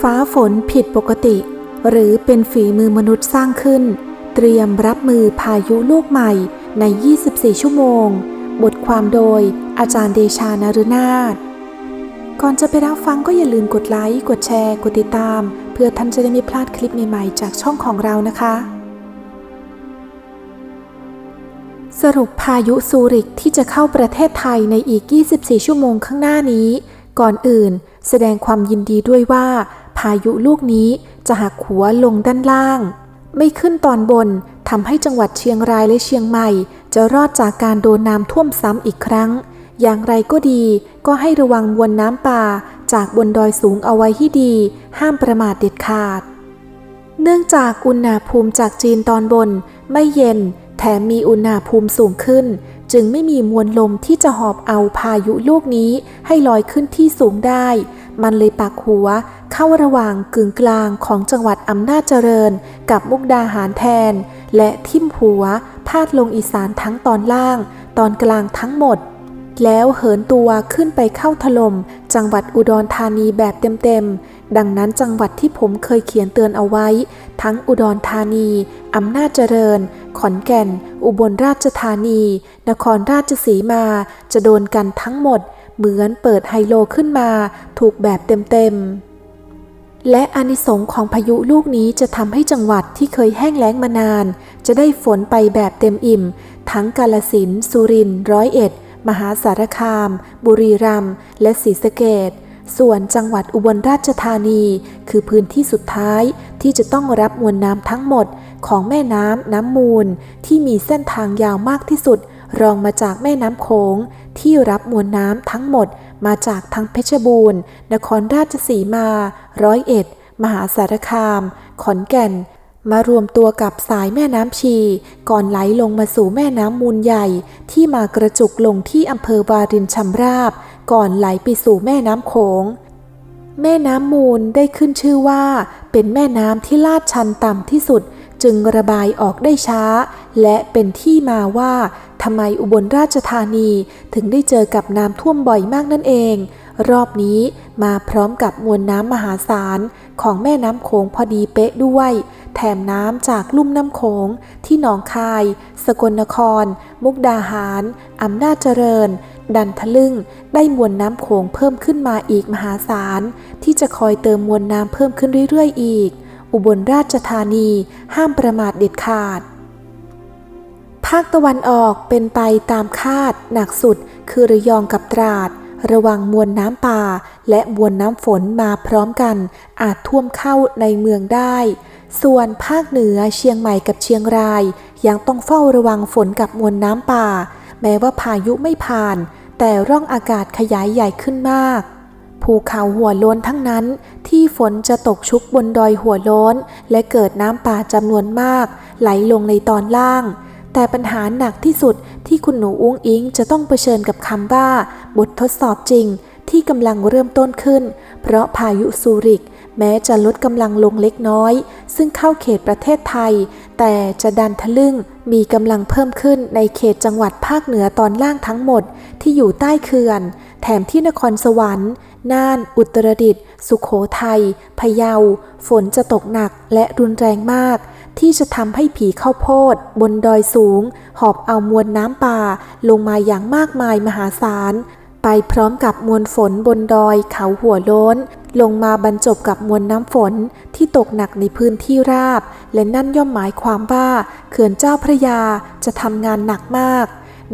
ฟ้าฝนผิดปกติ หรือเป็นฝีมือมนุษย์สร้างขึ้น เตรียมรับมือพายุลูกใหม่ใน 24 ชั่วโมง บทความโดยอาจารย์เดชานรุนาถก่อนจะไปรับฟังก็อย่าลืมกดไลค์ กดแชร์ กดติดตาม เพื่อท่านจะได้ไม่พลาดคลิปใหม่ๆ จากช่องของเรานะคะ สรุปพายุซูริกที่จะเข้าประเทศไทยในอีก 24 ชั่วโมงข้างหน้านี้ ก่อนอื่น แสดงความยินดีด้วยว่าายุลูกนี้จะหักหัวลงด้านล่าง ไม่ขึ้นตอนบนทำให้จังหวัดเชียงรายและเชียงใหม่ จะรอดจากการโดนน้ำท่วมซ้ำอีกครั้ง อย่างไรก็ดี ก็ให้ระวังมวลน้ำป่าจากบนดอยสูงเอาไว้ให้ดี ห้ามประมาทเด็ดขาด เนื่องจากอุณหภูมิจากจีนตอนบน ไม่เย็น แถมมีอุณหภูมิสูงขึ้น จึงไม่มีมวลลมที่จะหอบเอาพายุลูกนี้ให้ลอยขึ้นที่สูงได้ มันเลยปักหัว เข้าระหว่างกึ่งกลางของจังหวัดอำนาจเจริญ กับมุกดาหารแทน และทิ่มหัว พาดลงอีสานทั้งตอนล่าง ตอนกลางทั้งหมด แล้วเหินตัวขึ้นไปเข้าถล่มจังหวัดอุดรธานีแบบเต็มๆ ดังนั้นจังหวัดที่ผมเคยเขียนเตือนเอาไว้ ทั้งอุดรธานีอำนาจเจริญ ขอนแก่น อุบลราชธานี นครราชสีมา จะโดนกันทั้งหมด เหมือนเปิดไฮโลขึ้นมา ถูกแบบเต็มๆ และอานิสงส์ของพายุลูกนี้จะทำให้จังหวัดที่เคยแห้งแล้งมานาน จะได้ฝนไปแบบเต็มอิ่ม ทั้งกาลสินสุรินร์ร้อยเอ็ด มหาสารคาม บุรีรัมย์และศรีสะเกดส่วนจังหวัดอุบลราชธานี คือพื้นที่สุดท้ายที่จะต้องรับมวลน้ำทั้งหมดของแม่น้ำน้ำมูล ที่มีเส้นทางยาวมากที่สุด รองมาจากแม่น้ำโขงที่รับมวลน้ำทั้งหมด มาจากทั้งเพชรบูรณ์ นครราชสีมา ร้อยเอ็ด มหาสารคาม ขอนแก่น มารวมตัวกับสายแม่น้ำชี ก่อนไหลลงมาสู่แม่น้ำมูลใหญ่ ที่มากระจุกลงที่อำเภอวารินชำราบ ก่อนไหลไปสู่แม่น้ำโขงแม่น้ำมูลได้ขึ้นชื่อว่า เป็นแม่น้ำที่ลาดชันต่ำที่สุด จึงระบายออกได้ช้า และเป็นที่มาว่า ทำไมอุบลราชธานีถึงได้เจอกับน้ำท่วมบ่อยมากนั่นเอง รอบนี้มาพร้อมกับมวลน้ำมหาศาลของแม่น้ำโขงพอดีเป๊ะด้วย แถมน้ำจากลุ่มน้ำโขงที่หนองคาย สกลนคร มุกดาหารอำนาจเจริญ ดันทะลึ่ง ได้มวลน้ำโขงเพิ่มขึ้นมาอีกมหาศาลที่จะคอยเติมมวลน้ำเพิ่มขึ้นเรื่อยๆ อีก อุบลราชธานีห้ามประมาทเด็ดขาด ภาคตะวันออกเป็นไปตามคาดหนักสุดคือระยองกับตราด ระวังมวลน้ำป่า และมวลน้ำฝนมาพร้อมกัน อาจท่วมเข้าในเมืองได้ ส่วนภาคเหนือเชียงใหม่กับเชียงราย ยังต้องเฝ้าระวังฝนกับมวลน้ำป่า แม้ว่าพายุไม่ผ่าน แต่ร่องอากาศขยายใหญ่ขึ้นมากภูเขาหัวโล้นทั้งนั้น ที่ฝนจะตกชุกบนดอยหัวโล้น และเกิดน้ำป่าจำนวนมาก ไหลลงในตอนล่าง แต่ปัญหาหนักที่สุดที่คุณหนูอุ้งอิงจะต้องเผชิญกับคำว่า บททดสอบจริง ที่กำลังเริ่มต้นขึ้น เพราะพายุซูริก แม้จะลดกำลังลงเล็กน้อย ซึ่งเข้าเขตประเทศไทย แต่จะดันทะลึ่งมีกำลังเพิ่มขึ้นในเขตจังหวัดภาคเหนือตอนล่างทั้งหมดที่อยู่ใต้เขื่อน แถมที่นครสวรรค์น่าน อุตรดิตถ์สุขโขทัยพะเยา ฝนจะตกหนักและรุนแรงมาก ที่จะทำให้ผีข้าวโพด บนดอยสูง หอบเอามวลน้ำป่า ลงมาอย่างมากมายมหาศาล ไปพร้อมกับมวลฝนบนดอยเขาหัวโล้น ลงมาบรรจบกับมวลน้ำฝนที่ตกหนักในพื้นที่ราบ และนั่นย่อมหมายความว่าเขื่อนเจ้าพระยาจะทำงานหนักมาก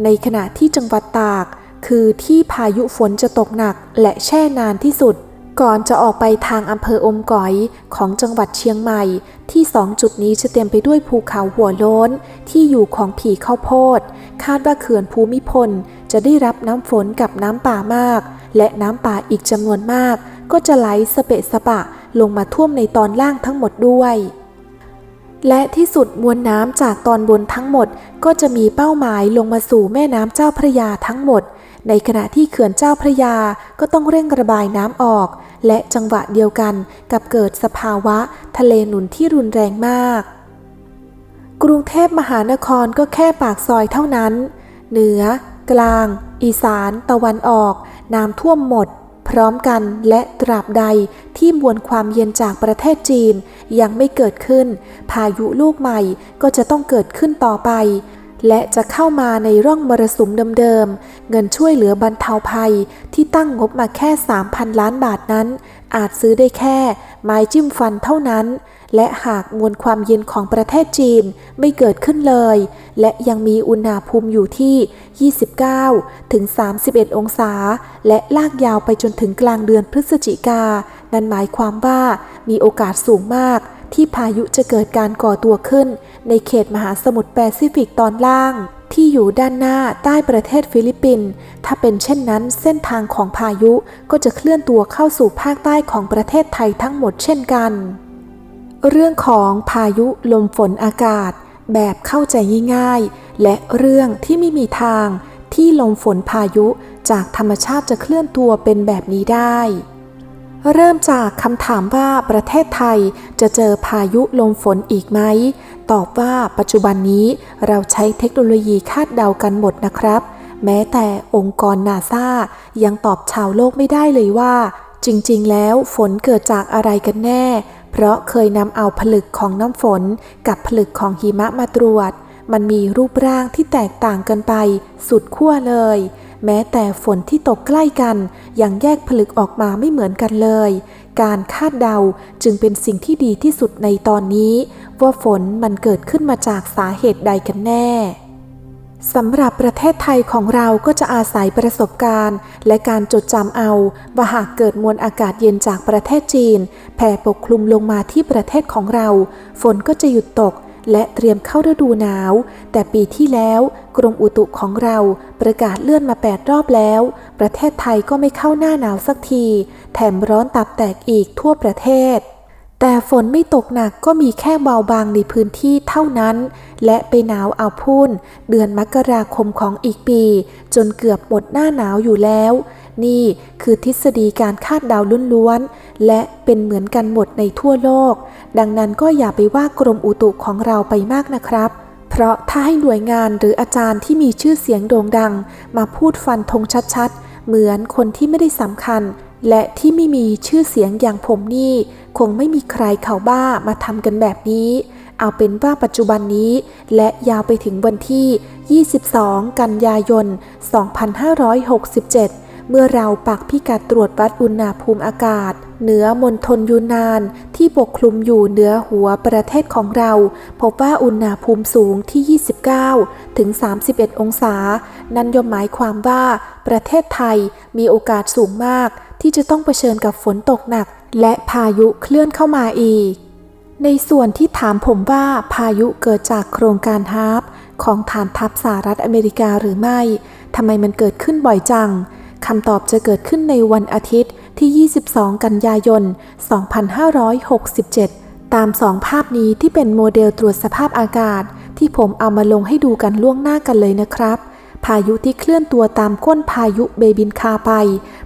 ในขณะที่จังหวัดตาก คือที่พายุฝนจะตกหนักและแช่นานที่สุด ก่อนจะออกไปทางอำเภออมก๋อยของจังหวัดเชียงใหม่ ที่สองจุดนี้จะเต็มไปด้วยภูเขาหัวโล้น ที่อยู่ของผีข้าวโพด คาดว่าเขื่อนภูมิพล จะได้รับน้ำฝนกับน้ำป่ามาก และน้ำป่าอีกจำนวนมาก ก็จะไหลสเปะสปะลงมาท่วมในตอนล่างทั้งหมดด้วย และที่สุดมวลน้ำจากตอนบนทั้งหมด ก็จะมีเป้าหมายลงมาสู่แม่น้ำเจ้าพระยาทั้งหมด ในขณะที่เขื่อนเจ้าพระยาก็ต้องเร่งระบายน้ำออก และจังหวะเดียวกันกับเกิดสภาวะทะเลหนุนที่รุนแรงมาก กรุงเทพมหานครก็แค่ปากซอยเท่านั้น เหนือ กลาง อีสาน ตะวันออก น้ำท่วมหมด พร้อมกันและตราบใดที่มวลความเย็นจากประเทศจีนยังไม่เกิดขึ้น พายุลูกใหม่ก็จะต้องเกิดขึ้นต่อไป และจะเข้ามาในร่องมรสุมเดิมๆ เงินช่วยเหลือบรรเทาภัยที่ตั้งงบมาแค่ 3,000 ล้านบาทนั้น อาจซื้อได้แค่ ไม้จิ้มฟันเท่านั้น และหากมวลความเย็นของประเทศจีนไม่เกิดขึ้นเลย และยังมีอุณหภูมิอยู่ที่ 29 ถึง 31 องศา และลากยาวไปจนถึงกลางเดือนพฤศจิกา นั่นหมายความว่ามีโอกาสสูงมาก ที่พายุจะเกิดการก่อตัวขึ้น ในเขตมหาสมุทรแปซิฟิกตอนล่าง ที่อยู่ด้านหน้าใต้ประเทศฟิลิปปินส์ถ้าเป็นเช่นนั้นเส้นทางของพายุก็จะเคลื่อนตัวเข้าสู่ภาคใต้ของประเทศไทยทั้งหมดเช่นกัน เรื่องของพายุลมฝนอากาศ แบบเข้าใจง่ายๆ และเรื่องที่ไม่มีทางที่ลมฝนพายุจากธรรมชาติจะเคลื่อนตัวเป็นแบบนี้ได้ เริ่มจากคำถามว่าประเทศไทยจะเจอพายุลมฝนอีกไหม ตอบว่าปัจจุบันนี้เราใช้เทคโนโลยีคาดเดากันหมดนะครับ แม้แต่องค์กรนาซายังตอบชาวโลกไม่ได้เลยว่า จริงๆ แล้วฝนเกิดจากอะไรกันแน่ เพราะเคยนำเอาผลึกของน้ำฝน กับผลึกของหิมะมาตรวจ มันมีรูปร่างที่แตกต่างกันไป สุดขั้วเลย แม้แต่ฝนที่ตกใกล้กันยังแยกผลึกออกมาไม่เหมือนกันเลย การคาดเดาจึงเป็นสิ่งที่ดีที่สุดในตอนนี้ ว่าฝนมันเกิดขึ้นมาจากสาเหตุใดกันแน่สำหรับประเทศไทยของเราก็จะอาศัยประสบการณ์ และการจดจำเอาว่าหากเกิดมวลอากาศเย็นจากประเทศจีน แผ่ปกคลุมลงมาที่ประเทศของเรา ฝนก็จะหยุดตกและเตรียมเข้าฤดูหนาว แต่ปีที่แล้ว กรมอุตุของเราประกาศเลื่อนมา 8 รอบแล้ว ประเทศไทยก็ไม่เข้าหน้าหนาวสักที แถมร้อนตับแตกอีกทั่วประเทศ แต่ฝนไม่ตกหนักก็มีแค่เบาบางในพื้นที่เท่านั้น และไปหนาวเอาพุ่น เดือนมกราคมของอีกปี จนเกือบหมดหน้าหนาวอยู่แล้ว นี่คือทฤษฎีการคาดเดาล้วนๆ และเป็นเหมือนกันหมดในทั่วโลก ดังนั้นก็อย่าไปว่ากรมอุตุของเราไปมากนะครับ เพราะถ้าให้หน่วยงานหรืออาจารย์ที่มีชื่อเสียงโด่งดัง มาพูดฟันธงชัดๆ เหมือนคนที่ไม่ได้สำคัญ และที่ไม่มีชื่อเสียงอย่างผมนี่ คงไม่มีใครเขาบ้ามาทำกันแบบนี้ เอาเป็นว่าปัจจุบันนี้ และยาวไปถึงวันที่ 22 กันยายน 2567 เมื่อเราปักพิกัดตรวจวัดอุณหภูมิอากาศ เหนือมณฑลยูนานที่ปกคลุมอยู่เหนือหัวประเทศของเรา พบว่าอุณหภูมิสูงที่ 29 ถึง 31 องศา นั่นย่อมหมายความว่าประเทศไทยมีโอกาสสูงมาก ที่จะต้องเผชิญกับฝนตกหนัก และพายุเคลื่อนเข้ามาอีก ในส่วนที่ถามผมว่าพายุเกิดจากโครงการฮาร์ปของฐานทัพสหรัฐอเมริกาหรือไม่ทำไมมันเกิดขึ้นบ่อยจังคำตอบจะเกิดขึ้นในวันอาทิตย์ ที่ 22 กันยายน 2567 ตามสองภาพนี้ที่เป็นโมเดลตรวจสภาพอากาศ ที่ผมเอามาลงให้ดูกันล่วงหน้ากันเลยนะครับ พายุที่เคลื่อนตัวตามก้นพายุเบบินคาไป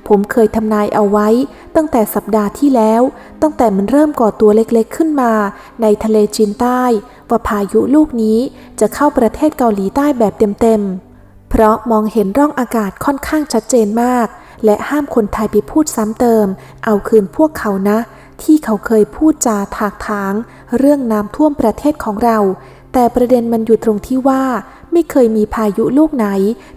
ผมเคยทำนายเอาไว้ ตั้งแต่สัปดาห์ที่แล้ว ตั้งแต่มันเริ่มก่อตัวเล็กๆขึ้นมา ในทะเลจีนใต้ ว่าพายุลูกนี้จะเข้าประเทศเกาหลีใต้แบบเต็มๆเพราะมองเห็นร่องอากาศค่อนข้างชัดเจนมาก และห้ามคนไทยไปพูดซ้ำเติม เอาคืนพวกเขานะ ที่เขาเคยพูดจาถากถาง เรื่องน้ำท่วมประเทศของเรา แต่ประเด็นมันอยู่ตรงที่ว่า ไม่เคยมีพายุลูกไหน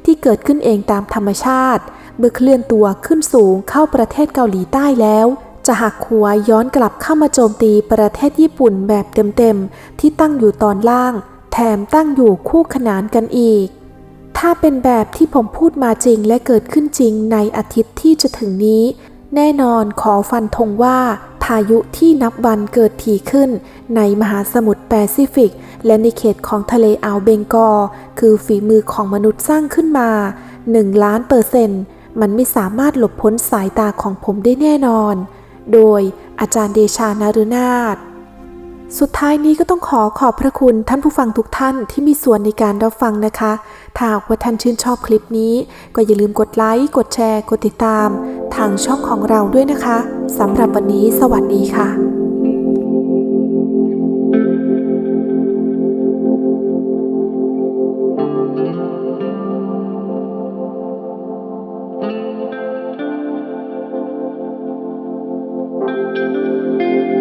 ที่เกิดขึ้นเองตามธรรมชาติ เมื่อเคลื่อนตัวขึ้นสูงเข้าประเทศเกาหลีใต้แล้วจะหักหัวย้อนกลับเข้ามาโจมตีประเทศญี่ปุ่นแบบเต็มๆ ที่ตั้งอยู่ตอนล่าง แถมตั้งอยู่คู่ขนานกันอีก ถ้าเป็นแบบที่ผมพูดมาจริงและเกิดขึ้นจริงในอาทิตย์ที่จะถึงนี้ แน่นอนขอฟันธงว่า พายุที่นับวันเกิดถี่ขึ้น ในมหาสมุทรแปซิฟิก และในเขตของทะเลอ่าวเบงกอลคือฝีมือของมนุษย์สร้างขึ้นมา 1 ล้านเปอร์เซ็นต์มันไม่สามารถหลบพ้นสายตาของผมได้แน่นอน โดยอาจารย์เดชานารุนาถ สุดท้ายนี้ก็ต้องขอขอบพระคุณท่านผู้ฟังทุกท่านที่มีส่วนในการรับฟังนะคะ ถ้าหากว่าท่านชื่นชอบคลิปนี้ ก็อย่าลืมกดไลค์ กดแชร์ กดติดตาม ทางช่องของเราด้วยนะคะสำหรับวันนี้สวัสดีค่ะ